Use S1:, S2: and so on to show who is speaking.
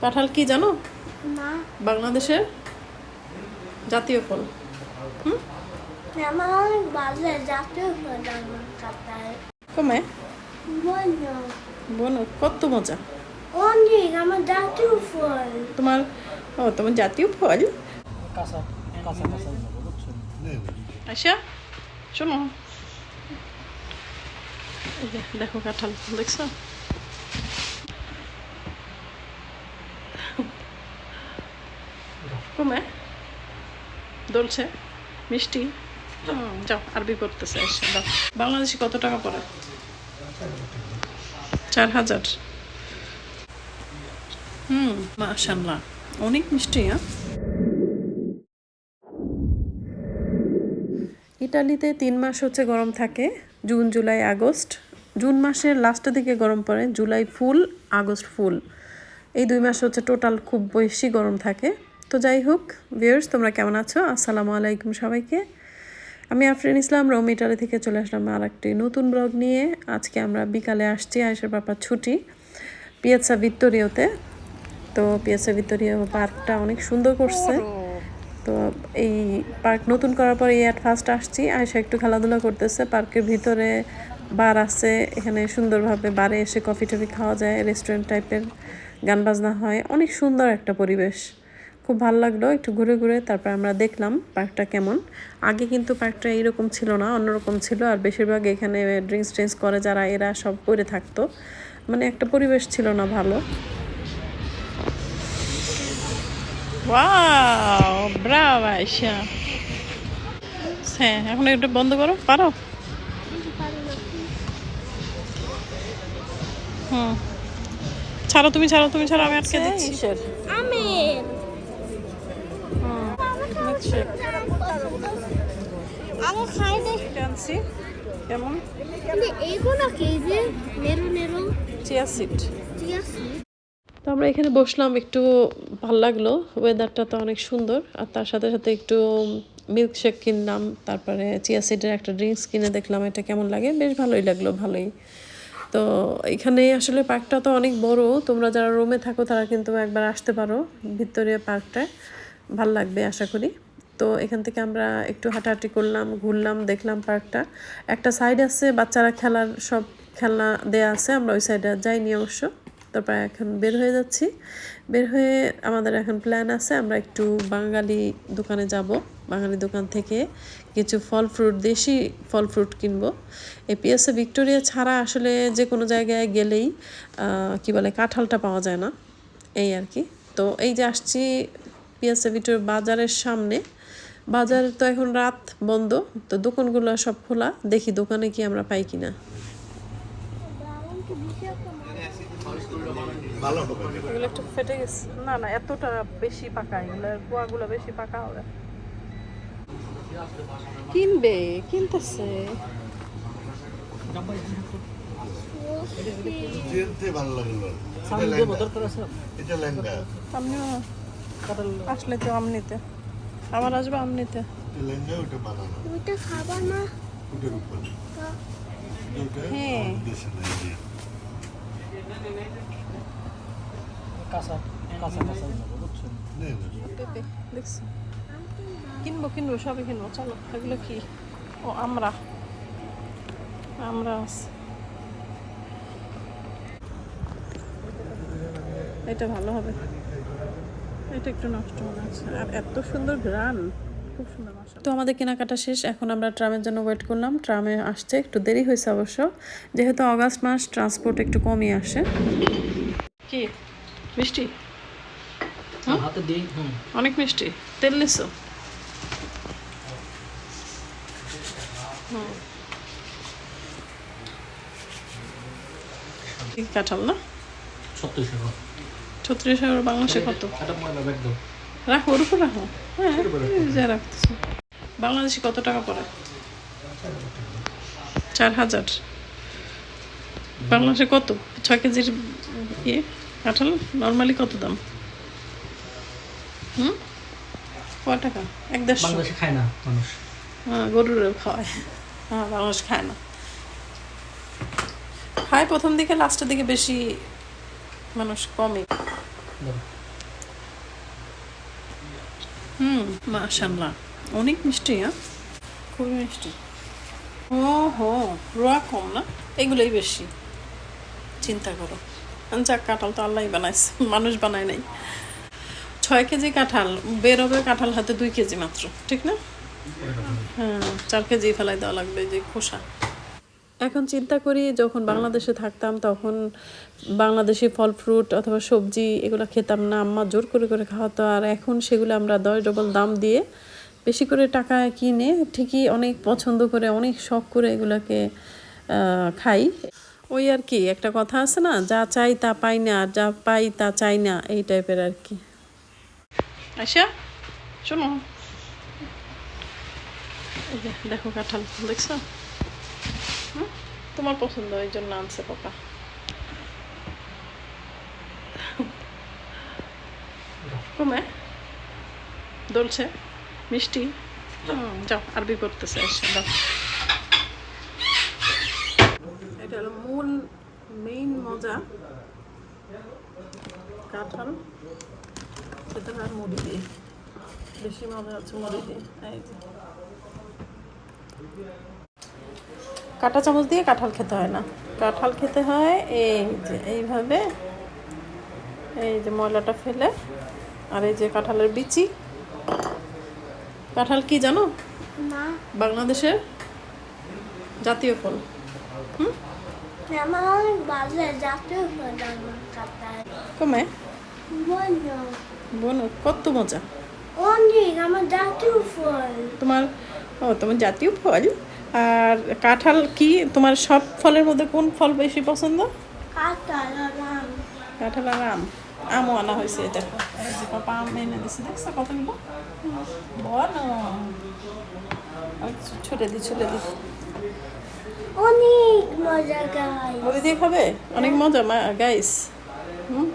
S1: কাঁঠাল কি জানো?
S2: না।
S1: বাংলাদেশের জাতীয় ফল। কমে?
S2: বলো
S1: বোনো কত মজা।
S2: অনেক আমার জাতীয় ফল।
S1: তোমার ও তোমার জাতীয় ফল? আচ্ছা শোনো। দেখো কাঁঠাল দেখছ? কমে দলছে, মিষ্টি। যাও, আরবি এসে বাংলাদেশে কত টাকা পড়ে? চার হাজার। হুম মাশাল্লাহ অনেক মিষ্টি হ্যাঁ? ইটালিতে তিন মাস হচ্ছে গরম থাকে, জুন, জুলাই, আগস্ট। জুন মাসের লাস্টের দিকে গরম পড়ে, জুলাই ফুল, আগস্ট ফুল। এই দুই মাস হচ্ছে টোটাল খুব বেশি গরম থাকে। তো যাই হোক ভিউয়ার্স তোমরা কেমন আছো? আসসালামু আলাইকুম সবাইকে। আমি আফরিন ইসলাম রোম ইটালি থেকে চলে আসলাম আর একটি নতুন ব্লগ নিয়ে। আজকে আমরা বিকালে আসছি আয়সার পাপার ছুটি পিয়াসা ভিক্টোরিওতে তো পিয়াসা ভিক্টোরিও পার্কটা অনেক সুন্দর করছে। তো এই পার্ক নতুন করার পর এই অ্যাট ফার্স্ট আসছি। আয়সা একটু খেলাধুলা করতেছে, পার্কের ভিতরে বার আছে, এখানে সুন্দরভাবে বারে এসে কফি টফি খাওয়া যায় রেস্টুরেন্ট টাইপের গান বাজনা হয়। অনেক সুন্দর একটা পরিবেশ। খুব ভালো লাগল একটু ঘুরে ঘুরে তারপর আমরা দেখলাম পার্কটা কেমন। আগে কিন্তু পার্কটা এইরকম ছিল না অন্যরকম ছিল আর বেশিরভাগ এখানে ড্রিঙ্কস ট্রিঙ্কস করে যারা এরা সব পরে থাকতো। মানে একটা পরিবেশ ছিল না ভালো। ওয়াও ব্রাভ আয়শা হ্যাঁ এখন একটু বন্ধ করো পারো? হুম। ছাড়ো তুমি ছাড়ো তুমি ছাড়ো আমি আটকে দিচ্ছি।
S2: আমি খাই দে।
S1: কেমন?
S2: এইগুলো কি যে নেরো নেরো।
S1: চিয়া তো আমরা এখানে বসলাম একটু ভালো লাগল। ওয়েদারটা তো অনেক সুন্দর। আর তার সাথে সাথে একটু মিল্ক শেক কিনলাম তারপরে চিয়া সিডের একটা ড্রিঙ্কস কিনে দেখলাম এটা কেমন লাগে? বেশ ভালোই লাগল ভালোই। তো এখানে আসলে পার্কটা তো অনেক বড়। তোমরা যারা রুমে থাকো তারা কিন্তু একবার আসতে পারো ভিক্টোরিয়া পার্কটায় ভালো লাগবে আশা করি। তো এখান থেকে আমরা একটু হাঁটাহাঁটি করলাম, ঘুরলাম, দেখলাম পার্কটা একটা সাইড আছে, বাচ্চারা খেলার সব খেলনা দেয়া আছে, আমরা ওই সাইডে যাইনি অবশ্য। তারপর এখন বের হয়ে যাচ্ছি। বের হয়ে আমাদের এখন প্ল্যান আছে, আমরা একটু বাঙালি দোকানে যাব। বাঙালি দোকান থেকে কিছু ফল ফ্রুট দেশি ফল ফ্রুট কিনবো। এই পিএসএ ভিক্টোরিয়া ছাড়া আসলে যে কোনো জায়গায় গেলেই কি বলে, কাঁঠালটা পাওয়া যায় না। এই আর কি। তো এই যে আসছি পিএসএ ভিক্টোরিয়া বাজারের সামনে। বাজার তো এখন রাত বন্ধ তো দোকানগুলো সব খোলা দেখি দোকানে কি আমরা পাই কিনা। এগুলো একটু ফেটে গেছে। না না এতটা বেশি পাকা এগুলো কুয়াগুলো বেশি পাকা হবে। কিনবে কিনতেছে। আসলে তো আমনিতে আবার আসবে আমনিতে।
S3: ওটা বানানো।
S2: খাবার না।
S3: ওটার উপর
S1: হ্যাঁ।
S4: কাঁচা কাঁচা কাঁচা।
S1: পেঁপে দেখছি? কিনবো কিনবো সবই কিনবো চলো এগুলো কি? ও আমরা। আমরা আছে। এটা ভালো হবে। এটা একটু নষ্ট আছে আর এত সুন্দর গ্রান খুব সুন্দর তো আমাদের কেনাকাটা শেষ এখন আমরা ট্রামের জন্য ওয়েট করলাম। ট্রামে আসছে একটু দেরি হয়েছে অবশ্য। যেহেতু অগাস্ট মাস ট্রান্সপোর্ট একটু কমই আসে। কি? মিষ্টি?
S4: হাতে দিই হুম।
S1: অনেক মিষ্টি। তেল নিছো? হুম। কাঁঠাল না?
S4: সত্তরশো টাকা
S1: ছত্রিশ হাজার বাংলাদেশে কত রাখো ওর উপর রাখো। হ্যাঁ এই রাখতেছো। বাংলাদেশে কত টাকা পড়ে? চার হাজার। বাংলাদেশে কত? ছয় কেজির ইয়ে কাঁঠাল? নর্মালি কত দাম? হুম? কয় টাকা? এক দেড়শো।
S4: খায় না মানুষ।
S1: হ্যাঁ গরুরেও খাওয়ায়। হ্যাঁ মানুষ খায় না। খায় প্রথম দিকে লাস্টের দিকে বেশি মানুষ
S4: দাও।
S1: হুম মাশাল্লাহ অনেক মিষ্টি হ্যাঁ খুবই মিষ্টি ও হো রোয়া কম না এগুলোই বেশি চিন্তা করো যাক কাঁঠাল তো আল্লাহ বানাইছে মানুষ বানায় নাই ছয় কেজি কাঁঠাল বের হবে কাঁঠাল হাতে দুই কেজি মাত্র ঠিক না হ্যাঁ চার কেজি ফেলাই দেওয়া লাগবে যে খোসা এখন চিন্তা করি যখন বাংলাদেশে থাকতাম তখন বাংলাদেশি ফল ফ্রুট অথবা সবজি এগুলো খেতাম না। আম্মা জোর করে করে খাওয়াতো আর এখন সেগুলো আমরা দশ ডবল দাম দিয়ে বেশি করে টাকা কিনে ঠিকই অনেক পছন্দ করে, অনেক শখ করে এগুলোকে খাই। ওই আর কি, একটা কথা আছে না, যা চাই তা পাই না, আর যা পাই তা চাই না, এই টাইপের আর কি। আচ্ছা শোনো। দেখো কাঁঠাল, দেখছ? তোমার পছন্দ, এই জন্য আনছে পাপা। কমে দলছে? মিষ্টি? যাও, আরবি করতেছে দাও এটা হলো মূল মেইন মজা। কাঁঠাল। সেটা আর মুড়ি দিয়ে। বেশি মজা হচ্ছে মুড়ি দিয়ে। এই। কাঁটা চামচ দিয়ে কাঁঠাল খেতে হয় না। কাঁঠাল খেতে হয় এই যে এইভাবে এই যে ময়লাটা ফেলে আর এই যে কাঁঠালের বিচি। কাঁঠাল কি জানো?
S2: না।
S1: বাংলাদেশের জাতীয় ফল।
S2: আমার
S1: কমে? বোন কত মজা।
S2: অনেক আমার জাতীয় ফল।
S1: তোমার ও তোমার জাতীয় ফল? আর কাঁঠাল কি? তোমার সব ফলের মধ্যে কোন ফল বেশি পছন্দ? কাঁঠাল আর আম। আমও আনা হয়েছে দেখো। পাপা আম এনে দিছে দেখছ কত নিব? বল। ছুটে দি ছুটে দি।
S2: অনেক মজা গাই
S1: মুড়ি দিয়ে খাবে? অনেক মজা মা গাইস হুম?